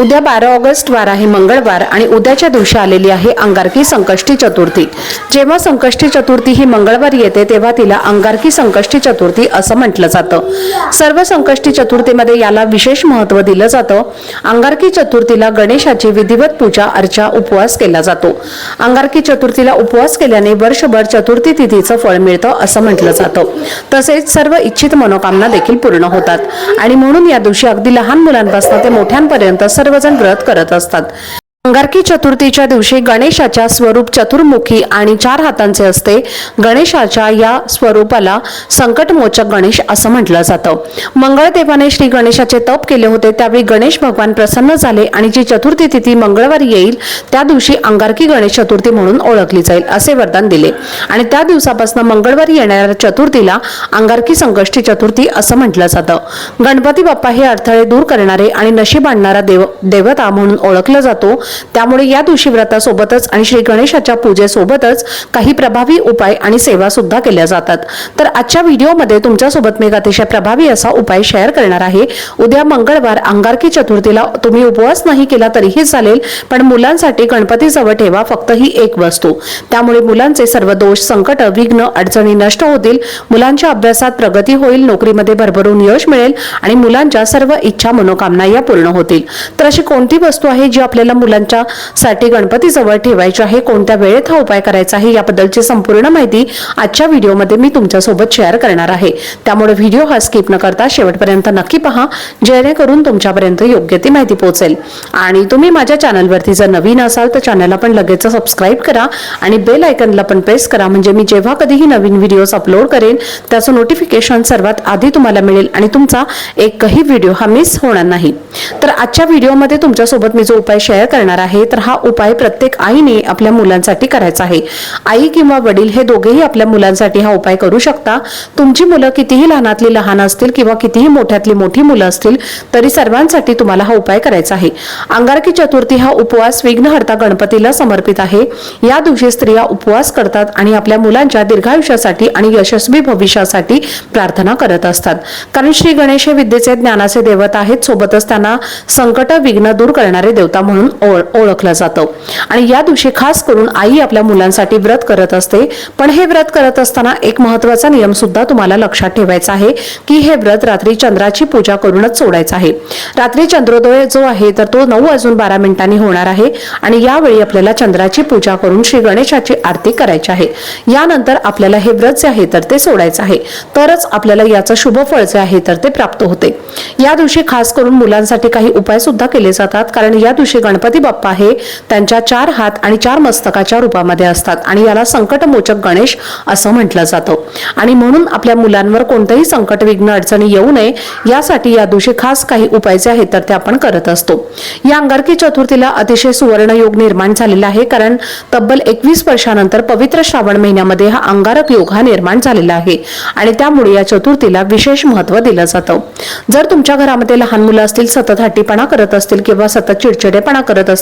उद्या बारा ऑगस्ट वार आहे मंगळवार आणि उद्याच्या दिवशी आलेली आहे अंगारकी संकष्टी चतुर्थी. जेव्हा संकष्टी चतुर्थी ही मंगळवारी येते तेव्हा तिला अंगारकी संकष्टी चतुर्थी असं म्हटलं जातं. सर्व संकष्टी चतुर्थीमध्ये याला विशेष महत्त्व दिलं जातं. अंगारकी चतुर्थीला गणेशाची विधिवत पूजा अर्चा उपवास केला जातो. अंगारकी चतुर्थीला उपवास केल्याने वर्षभर चतुर्थी तिथीचं फळ मिळतं असं म्हटलं जातं. तसेच सर्व इच्छित मनोकामना देखील पूर्ण होतात. आणि म्हणून या दिवशी अगदी लहान मुलांपासून ते मोठ्यांपर्यंत सर्वजण व्रत करत असतात. अंगारकी चतुर्थीच्या दिवशी गणेशाच्या स्वरूप चतुर्मुखी आणि चार हातांचे असते. गणेशाच्या या स्वरूपाला संकटमोचक गणेश असं म्हटलं जातं. मंगळदेवाने श्री गणेशाचे तप केले होते त्यावेळी गणेश भगवान प्रसन्न झाले आणि जी चतुर्थी तिथी मंगळवारी येईल त्या दिवशी अंगारकी गणेश चतुर्थी म्हणून ओळखली जाईल असे वरदान दिले. आणि त्या दिवसापासून मंगळवारी येणाऱ्या चतुर्थीला अंगारकी संकष्टी चतुर्थी असं म्हटलं जातं. गणपती बाप्पा हे अडथळे दूर करणारे आणि नशीब आणणारा देव देवता म्हणून ओळखला जातो. त्यामुळे या दिवशी व्रतासोबतच आणि श्री गणेशाच्या पूजेसोबतच काही प्रभावी उपाय आणि सेवा सुद्धा केल्या जातात. तर आजच्या व्हिडिओमध्ये तुमच्यासोबत मी एक अतिशय प्रभावी असा उपाय शेअर करणार आहे. उद्या मंगळवार अंगारकी चतुर्थीला तुम्ही उपवास नाही केला तरीही चालेल पण मुलांसाठी गणपतीजवळ ठेवा फक्त ही एक वस्तू. त्यामुळे मुलांचे सर्व दोष संकट विघ्न अडचणी नष्ट होतील. मुलांच्या अभ्यासात प्रगती होईल नोकरीमध्ये भरभरून यश मिळेल आणि मुलांच्या सर्व इच्छा मनोकामना या पूर्ण होतील. तर अशी कोणती वस्तू आहे जी आपल्याला मुलांच्या साठी गणपतीजवळ ठेवायचे आहे. कोणत्या वेळेत हा उपाय करायचा आहे याबद्दलची संपूर्ण माहिती आजच्या व्हिडिओमध्ये मी तुमच्यासोबत शेअर करणार आहे. त्यामुळे व्हिडिओ हा स्किप न करता शेवटपर्यंत नक्की पहा जेणेकरून तुमच्यापर्यंत योग्य ती माहिती पोहोचेल. आणि तुम्ही माझ्या चॅनलवरती जर नवीन असाल तर चॅनलला पण लगेच सबस्क्राईब करा आणि बेल आयकनला पण प्रेस करा. म्हणजे मी जेव्हा कधीही नवीन व्हिडिओज अपलोड करेन त्याचं नोटिफिकेशन सर्वात आधी तुम्हाला मिळेल आणि तुमचा एकही व्हिडिओ हा मिस होणार नाही. तर आजच्या व्हिडिओमध्ये तुमच्यासोबत मी जो उपाय शेअर करणार आहे तर हा उपाय प्रत्येक आईने आपल्या मुलांसाठी करायचा आहे. आई किंवा वडील हे दोघेही आपल्या मुलांसाठी हा उपाय करू शकता. तुमची मुलं कितीही लहानातली लहान असतील किंवा कितीही मोठ्यातली मोठी मुलं असतील तरी सर्वांसाठी तुम्हाला हा उपाय करायचा आहे. अंगारकी चतुर्थी हा उपवास विघ्नहर्ता गणपतीला समर्पित आहे. या दिवशी स्त्रिया उपवास करतात आणि आपल्या मुलांच्या दीर्घायुष्यासाठी आणि यशस्वी भविष्यासाठी प्रार्थना करत असतात. कारण श्री गणेश हे विद्येचे ज्ञानाचे देवता आहेत सोबतच त्यांना संकट विघ्न दूर करणारे देवता म्हणून ओळ- ओळखलं जातं. आणि या दिवशी खास करून आई आपल्या मुलांसाठी व्रत करत असते. पण हे व्रत करत असताना एक महत्त्वाचा नियम सुद्धा तुम्हाला लक्षात ठेवायचा आहे की हे व्रत रात्री चंद्राची पूजा करूनच सोडायचं आहे. रात्री चंद्रोदय जो आहे तर तो नऊ वाजून बारा मिनिटांनी होणार आहे. आणि यावेळी आपल्याला चंद्राची पूजा करून श्री गणेशाची आरती करायची आहे. यानंतर आपल्याला हे व्रत जे आहे तर ते सोडायचं आहे. तरच आपल्याला याचं शुभ फळ जे आहे तर ते प्राप्त होते. या दिवशी खास करून मुलांसाठी काही उपाय सुद्धा केले जातात. कारण या दिवशी गणपती बाप्पा हे त्यांच्या चार हात आणि चार मस्तकाच्या रूपामध्ये असतात आणि याला संकटमोचक गणेश असं म्हटलं जातं. आणि म्हणून आपल्या मुलांवर कोणतंही संकट विघ्न अडचणी येऊ नये यासाठी या दिवशी खास काही उपाय जे आहेत तर ते आपण करत असतो. या अंगारकी चतुर्थीला अतिशय सुवर्ण योग निर्माण झालेला आहे कारण तब्बल एकवीस वर्षानंतर पवित्र श्रावण महिन्यामध्ये हा अंगारक योग हा निर्माण झालेला आहे आणि त्यामुळे या चतुर्थीला विशेष महत्त्व दिलं जातं. जर तुमच्या घरामध्ये लहान मुलं असतील सतत हट्टीपणा करत असतील किंवा सतत चिडचिडेपणा करत असतील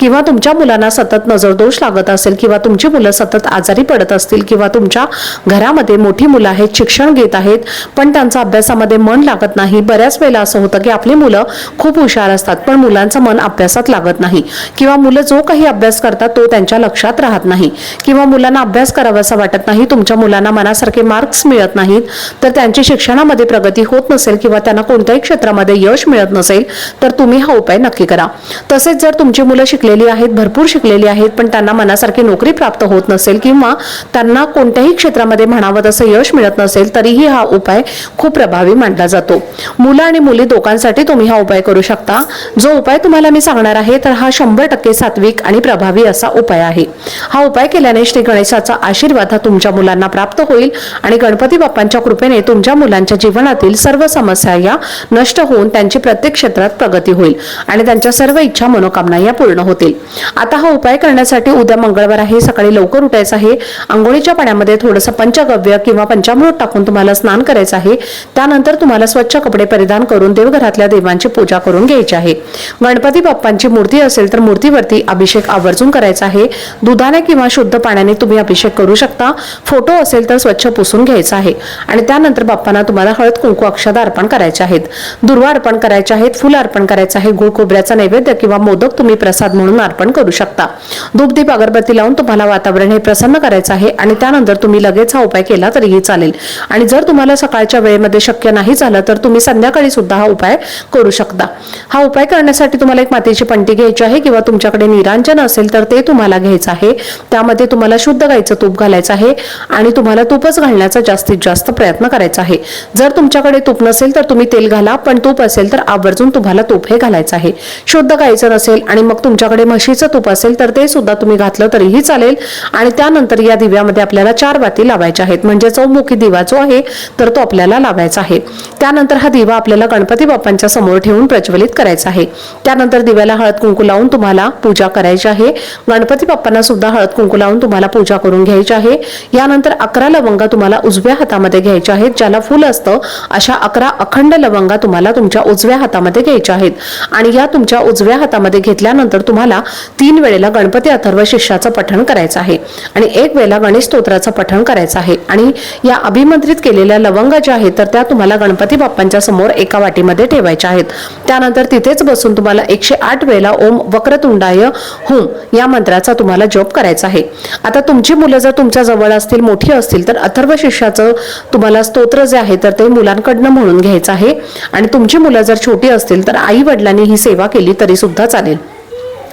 किंवा तुमच्या मुलांना सतत नजरदोष लागत असेल किंवा तुमची मुलं सतत आजारी पडत असतील किंवा तुमच्या घरामध्ये मोठी मुलं आहेत शिक्षण घेत आहेत पण त्यांचा अभ्यासामध्ये मन लागत नाही बऱ्याच वेळेला असं होतं की आपली मुलं खूप हुशार असतात पण मुलांचं मन अभ्यासात लागत नाही. किंवा मुलं जो काही अभ्यास करतात तो त्यांच्या लक्षात राहत नाही. किंवा मुलांना अभ्यास करावासा वाटत नाही तुमच्या मुलांना मनासारखे मार्क्स मिळत नाहीत तर त्यांची शिक्षणामध्ये प्रगती होत नसेल किंवा त्यांना कोणत्याही क्षेत्रामध्ये यश मिळत नसेल तर तुम्ही हा उपाय नक्की करा. तसेच जर तुमची मुलं शिकलेली आहेत भरपूर शिकलेली आहेत पण त्यांना मनासारखी नोकरी प्राप्त होत नसेल किंवा त्यांना कोणत्याही क्षेत्रामध्ये म्हणावं तसं यश मिळत नसेल तरीही हा उपाय खूप प्रभावी मानला जातो. मुलं आणि मुली दोघांसाठी तुम्ही हा उपाय करू शकता. जो उपाय तुम्हाला मी सांगणार आहे तर हा शंभर टक्के सात्विक आणि प्रभावी असा उपाय आहे. हा उपाय केल्याने श्री गणेशाचा आशीर्वाद हा तुमच्या मुलांना प्राप्त होईल आणि गणपती बाप्पांच्या कृपेने तुमच्या मुलांच्या जीवनातील सर्व समस्या या नष्ट होऊन त्यांची प्रत्येक क्षेत्रात प्रगती होईल. आणि त्यांच्या सर्व इच्छा मनोकामना मनोकामना या पूर्ण होतील. आता हा उपाय करण्यासाठी उद्या मंगळवार आहे सकाळी लवकर उठायचं आहे. आंघोळीच्या पाण्यामध्ये थोडंसं पंचगव्य किंवा पंचामृत टाकून तुम्हाला स्नान करायचं आहे. त्यानंतर तुम्हाला स्वच्छ कपडे परिधान करून देवघरातल्या देवांची पूजा करून घ्यायची आहे. गणपती बाप्पांची मूर्ती असेल तर मूर्तीवरती अभिषेक आवर्जून करायचा आहे. दुधाने किंवा शुद्ध पाण्याने तुम्ही अभिषेक करू शकता. फोटो असेल तर स्वच्छ पुसून घ्यायचा आहे. आणि त्यानंतर बाप्पांना तुम्हाला हळद कुंकू अक्षदा अर्पण करायचे आहेत. दुर्वा अर्पण करायचे आहेत फुल अर्पण करायचं आहे गुळ खोबऱ्याचा नैवेद्य किंवा मोदक तुम्ही प्रसाद म्हणून अर्पण करू शकता. धूपदीप अगरबत्ती लावून तुम्हाला वातावरण हे प्रसन्न करायचं आहे आणि त्यानंतर तुम्ही लगेच हा उपाय केला तरीही चालेल. आणि जर तुम्हाला सकाळच्या वेळेमध्ये शक्य नाही झालं तर तुम्ही संध्याकाळी सुद्धा हा उपाय करू शकता. हा उपाय करण्यासाठी तुम्हाला एक मातीची पंटी घ्यायची आहे किंवा तुमच्याकडे निरांजन असेल तर ते तुम्हाला घ्यायचं आहे. त्यामध्ये तुम्हाला शुद्ध गाईचं तूप घालायचं आहे आणि तुम्हाला तूपच घालण्याचा जास्तीत जास्त प्रयत्न करायचा आहे. जर तुमच्याकडे तूप नसेल तर तुम्ही तेल घाला पण तूप असेल तर आवर्जून तुम्हाला तूप हे घालायचं आहे. शुद्ध गाईचं नसेल आणि आणि मग तुमच्याकडे म्हशीचं तूप असेल तर ते सुद्धा तुम्ही घातलं तरीही चालेल. आणि त्यानंतर या दिव्यामध्ये आपल्याला चार वाती लावायच्या आहेत. म्हणजे चौमुखी दिवा जो आहे तर तो आपल्याला लावायचा आहे. त्यानंतर हा दिवा आपल्याला गणपती बाप्पांच्या समोर ठेवून प्रज्वलित करायचा आहे. त्यानंतर दिव्याला हळद कुंकू लावून तुम्हाला पूजा करायची आहे. गणपती बाप्पांना सुद्धा हळद कुंकू लावून तुम्हाला पूजा करून घ्यायची आहे. यानंतर अकरा लवंगा तुम्हाला उजव्या हातामध्ये घ्यायच्या आहेत ज्याला फुल असतं अशा अकरा अखंड लवंगा तुम्हाला तुमच्या उजव्या हातामध्ये घ्यायच्या आहेत. आणि या तुमच्या उजव्या हातामध्ये घेतल्यानंतर तुम्हाला तीन वेळेला गणपती अथर्व शिष्याचं पठण करायचं आहे. आणि एक वेळेला गणेश स्तोत्राचं पठण करायचं आहे. आणि या अभिमंत्रित केलेल्या लवंग ज्या आहेत तर त्या तुम्हाला गणपती बाप्पांच्या समोर एका वाटीमध्ये ठेवायच्या आहेत. त्यानंतर तिथेच बसून तुम्हाला एकशे आठ वेळेला ओम वक्रतुंडाय हुम या मंत्राचा तुम्हाला जप करायचा आहे. आता तुमची मुलं जर तुमच्या जवळ असतील मोठी असतील तर अथर्व शिष्याचं तुम्हाला स्तोत्र जे आहे तर ते मुलांकडनं म्हणून घ्यायचं आहे. आणि तुमची मुलं जर छोटी असतील तर आई वडिलांनी ही सेवा केली तरी सुद्धा चालेल.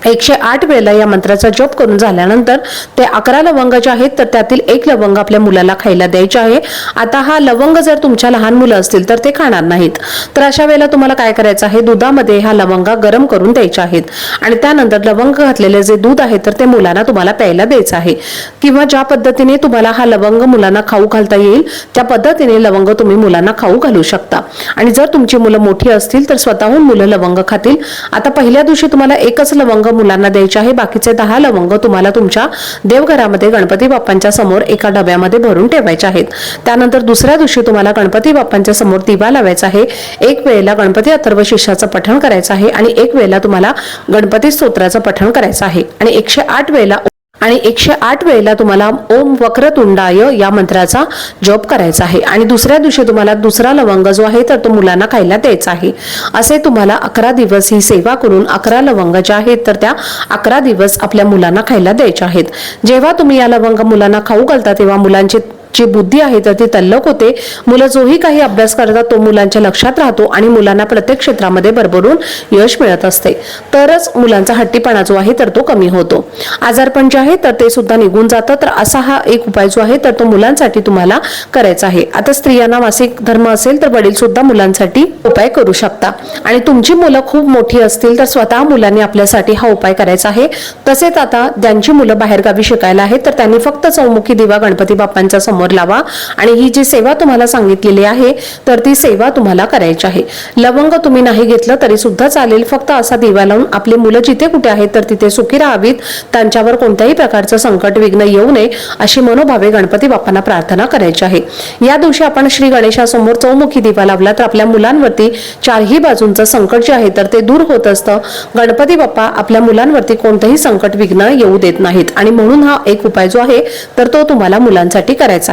एकशे आठ वेळेला या मंत्राचा जप करून झाल्यानंतर ते अकरा लवंगाचे आहेत तर त्यातील एक लवंग आपल्या मुलाला खायला द्यायचे आहे. आता हा लवंग जर तुमच्या लहान मुलं असतील तर ते खाणार नाहीत. तर अशा वेळेला तुम्हाला काय करायचं आहे दुधामध्ये हा लवंगा गरम करून द्यायचे आहेत. आणि त्यानंतर लवंग घातलेले जे दूध आहे तर ते मुलांना तुम्हाला प्यायला द्यायचं आहे. किंवा ज्या पद्धतीने तुम्हाला हा लवंग मुलांना खाऊ घालता येईल त्या पद्धतीने लवंग तुम्ही मुलांना खाऊ घालू शकता. आणि जर तुमची मुलं मोठी असतील तर स्वतःहून मुलं लवंग खातील. आता पहिल्या दिवशी तुम्हाला एकच लवंग मुलांना द्यायचे आहे. बाकीचे दहा लवंग तुम्हाला तुमच्या देवघरामध्ये गणपती बाप्पांच्या समोर एका डब्यामध्ये भरून ठेवायचे आहेत. त्यानंतर दुसऱ्या दिवशी तुम्हाला गणपती बाप्पांच्या समोर दिवा लावायचा आहे. एक वेळेला गणपती अथर्व शिष्याचं पठण करायचं आहे आणि एक वेळेला तुम्हाला गणपती स्तोत्राचं पठण करायचं आहे. आणि एकशे आठ वेळेला आणि एकशे आठ वेळेला तुम्हाला ओम वक्रतुंडाय या मंत्राचा जप करायचा आहे. आणि दुसऱ्या दिवशी तुम्हाला दुसरा लवंग जो आहे तर तो मुलांना खायला द्यायचा आहे. असे तुम्हाला अकरा दिवस ही सेवा करून अकरा लवंग ज्या आहेत तर त्या अकरा दिवस आपल्या मुलांना खायला द्यायच्या आहेत. जेव्हा तुम्ही या लवंग मुलांना खाऊ घालता तेव्हा मुलांची जी बुद्धी आहे तर ती तल्लक होते. मुलं जोही काही अभ्यास करतात तो मुलांच्या लक्षात राहतो आणि मुलांना प्रत्येक क्षेत्रामध्ये भरभरून यश मिळत असते. तरच मुलांचा हट्टीपणा जो आहे तर तो कमी होतो. आजारपण जे आहे तर ते सुद्धा निघून जातं तर असा हा एक उपाय जो आहे तर तो मुलांसाठी तुम्हाला करायचा आहे. आता स्त्रियांना मासिक धर्म असेल तर वडील सुद्धा मुलांसाठी उपाय करू शकता. आणि तुमची मुलं खूप मोठी असतील तर स्वतः मुलांनी आपल्यासाठी हा उपाय करायचा आहे. तसेच आता ज्यांची मुलं बाहेरगावी शिकायला आहेत तर त्यांनी फक्त चौमुखी दिवा गणपती बाप्पांचा समोर लावा. आणि ही जी सेवा तुम्हाला सांगितलेली आहे तर ती सेवा तुम्हाला करायची आहे. लवंग तुम्ही नाही घेतलं तरी सुद्धा चालेल. फक्त असा दिवा लावून आपली मुलं जिथे कुठे आहेत तर तिथे सुखी राहावीत. त्यांच्यावर कोणत्याही प्रकारचं संकट विघ्न येऊ नये अशी मनोभावे गणपती बाप्पांना प्रार्थना करायची आहे. या दिवशी आपण श्री गणेशासमोर चौमुखी दिवा लावला तर आपल्या मुलांवरती चारही बाजूंचं संकट जे आहे तर ते दूर होत असतं. गणपती बाप्पा आपल्या मुलांवरती कोणतंही संकट विघ्न येऊ देत नाहीत. आणि म्हणून हा एक उपाय जो आहे तर तो तुम्हाला मुलांसाठी करायचा